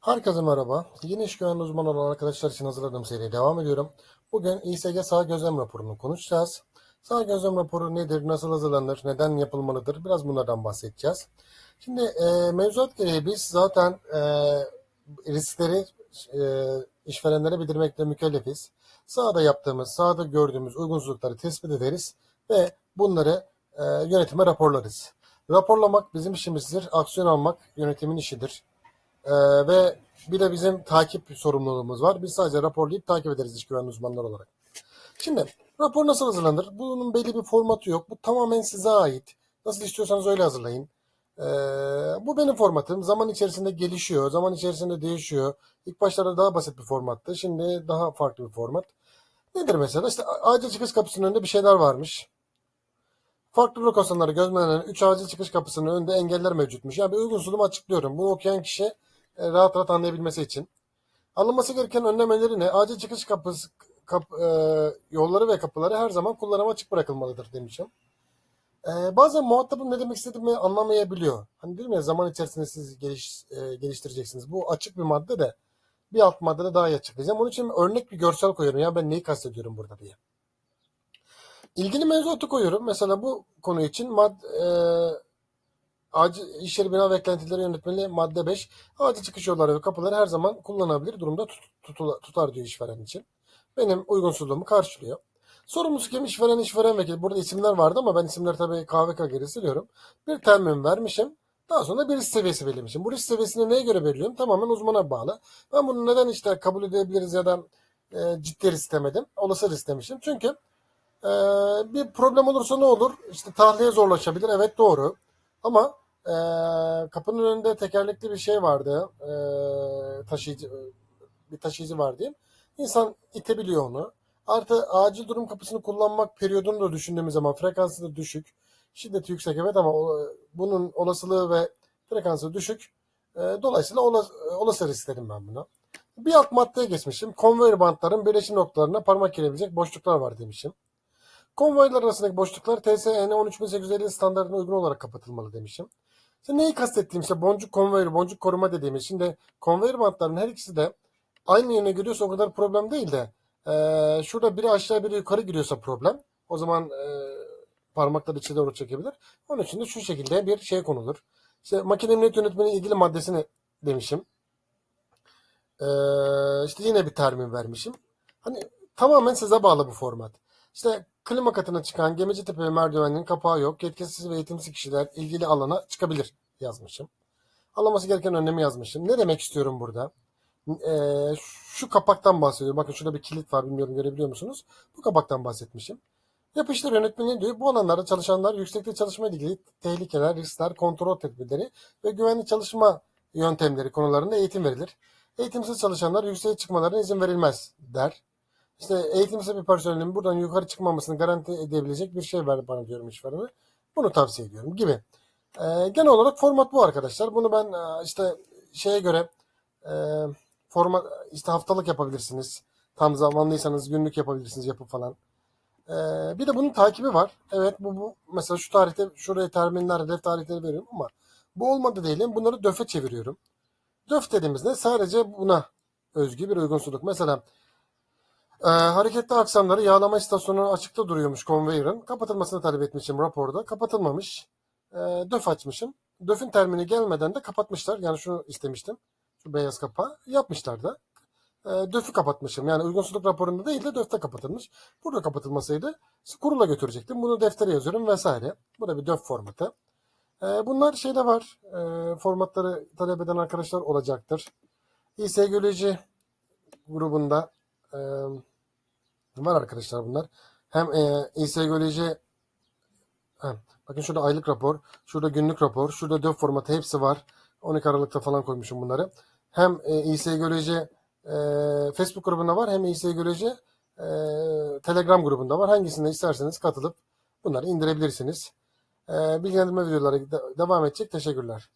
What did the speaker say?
Herkese merhaba. Yine iş güvenliği uzmanı olan arkadaşlar için hazırladığım seriye devam ediyorum. Bugün İSG sağ gözlem raporunu konuşacağız. Sağ gözlem raporu nedir, nasıl hazırlanır, neden yapılmalıdır biraz bunlardan bahsedeceğiz. Şimdi e, mevzuat gereği biz zaten e, riskleri e, işverenlere bildirmekle mükellefiz. Sahada yaptığımız, sahada gördüğümüz uygunsuzlukları tespit ederiz ve bunları e, yönetime raporlarız. Raporlamak bizim işimizdir, aksiyon almak yönetimin işidir. Ee, ve bir de bizim takip sorumluluğumuz var. Biz sadece raporlayıp takip ederiz iş güvenliği uzmanları olarak. Şimdi rapor nasıl hazırlanır? Bunun belli bir formatı yok. Bu tamamen size ait. Nasıl istiyorsanız öyle hazırlayın. Ee, bu benim formatım. Zaman içerisinde gelişiyor. Zaman içerisinde değişiyor. İlk başlarda daha basit bir formattı. Şimdi daha farklı bir format. Nedir mesela? İşte acil çıkış kapısının önünde bir şeyler varmış. Farklı lokasyonları gözlemlenen 3 acil çıkış kapısının önünde engeller mevcutmuş. Yani bir uygunsuzluğumu açıklıyorum. Bunu okuyan kişi rahat rahat anlayabilmesi için. Alınması gereken önlemleri ne? Acil çıkış kapısı, kap, e, yolları ve kapıları her zaman kullanıma açık bırakılmalıdır demişim. E, bazen muhatabın ne demek istediğimi anlamayabiliyor. Hani dedim ya zaman içerisinde siz geliş, e, geliştireceksiniz. Bu açık bir madde de bir alt maddede daha iyi açıklayacağım. Onun için örnek bir görsel koyuyorum. Ya ben neyi kastediyorum burada diye. İlgili mevzuatı koyuyorum. Mesela bu konu için mad, e, acil iş yeri bina beklentileri yönetmeliği madde 5 acil çıkış yolları ve kapıları her zaman kullanılabilir durumda tut, tutula- tutar diyor işveren için. Benim uygunsuzluğumu karşılıyor. Sorumlusu kim? İşveren, işveren vekili. Burada isimler vardı ama ben isimleri tabii KVK geri siliyorum. Bir termin vermişim. Daha sonra bir risk seviyesi belirlemişim. Bu risk seviyesini neye göre belirliyorum? Tamamen uzmana bağlı. Ben bunu neden işte kabul edebiliriz ya da e, ciddi risk demedim. Olası risk demişim. Çünkü ee, bir problem olursa ne olur? İşte tahliye zorlaşabilir. Evet doğru. Ama e, kapının önünde tekerlekli bir şey vardı. E, taşıyıcı bir taşıyıcı var diyeyim. İnsan itebiliyor onu. Artı acil durum kapısını kullanmak periyodunu da düşündüğümüz zaman frekansı da düşük. Şiddeti yüksek evet ama o, bunun olasılığı ve frekansı düşük. E, dolayısıyla ola, olası risk dedim ben buna. Bir alt maddeye geçmişim. Konveyör bantların birleşim noktalarına parmak girebilecek boşluklar var demişim. Konvoylar arasındaki boşluklar TSN 13850 standartına uygun olarak kapatılmalı demişim. Şimdi neyi kastettiğim işte boncuk konvoyörü, boncuk koruma dediğimiz. Şimdi konvoyör bantlarının her ikisi de aynı yöne giriyorsa o kadar problem değil de e, şurada biri aşağı biri yukarı giriyorsa problem. O zaman e, parmakları içe doğru çekebilir. Onun için de şu şekilde bir şey konulur. İşte makine emniyet yönetmeliği ilgili maddesini demişim. E, işte yine bir termin vermişim. Hani tamamen size bağlı bu format. İşte klima katına çıkan gemici tepe merdiveninin kapağı yok. Yetkisiz ve eğitimsiz kişiler ilgili alana çıkabilir yazmışım. Alınması gereken önlemi yazmışım. Ne demek istiyorum burada? Ee, şu kapaktan bahsediyorum. Bakın şurada bir kilit var bilmiyorum görebiliyor musunuz? Bu kapaktan bahsetmişim. Yapıştır yönetmeni diyor. Bu alanlarda çalışanlar yüksekte çalışma ilgili tehlikeler, riskler, kontrol tedbirleri ve güvenli çalışma yöntemleri konularında eğitim verilir. Eğitimsiz çalışanlar yükseğe çıkmalarına izin verilmez der. İşte eğitimsiz bir personelin buradan yukarı çıkmamasını garanti edebilecek bir şey verdi bana diyorum işverene. Bunu tavsiye ediyorum gibi. Ee, genel olarak format bu arkadaşlar. Bunu ben e, işte şeye göre e, format işte haftalık yapabilirsiniz. Tam zamanlıysanız günlük yapabilirsiniz yapıp falan. Ee, bir de bunun takibi var. Evet bu, bu mesela şu tarihte şuraya terminler, hedef tarihleri veriyorum ama bu olmadı diyelim. Bunları döfe çeviriyorum. Döf dediğimizde sadece buna özgü bir uygunsuzluk. Mesela ee, hareketli aksamları yağlama istasyonu açıkta duruyormuş konveyörün. Kapatılmasını talep etmişim raporda. Kapatılmamış. Ee, döf açmışım. Döfün termini gelmeden de kapatmışlar. Yani şunu istemiştim. Şu beyaz kapağı. Yapmışlar da. Ee, döfü kapatmışım. Yani uygunsuzluk raporunda değil de döfte kapatılmış. Burada kapatılmasaydı kurula götürecektim. Bunu deftere yazıyorum vesaire. Bu da bir döf formatı. Ee, bunlar şeyde var. Ee, formatları talep eden arkadaşlar olacaktır. İSGoloji grubunda var arkadaşlar bunlar. Hem e, İSGoloji ha, bakın şurada aylık rapor, şurada günlük rapor, şurada döp formatı hepsi var. 12 Aralık'ta falan koymuşum bunları. Hem e, İSGoloji e, Facebook grubunda var hem İSGoloji e, Telegram grubunda var. Hangisinde isterseniz katılıp bunları indirebilirsiniz. E, bilgilendirme videoları de- devam edecek. Teşekkürler.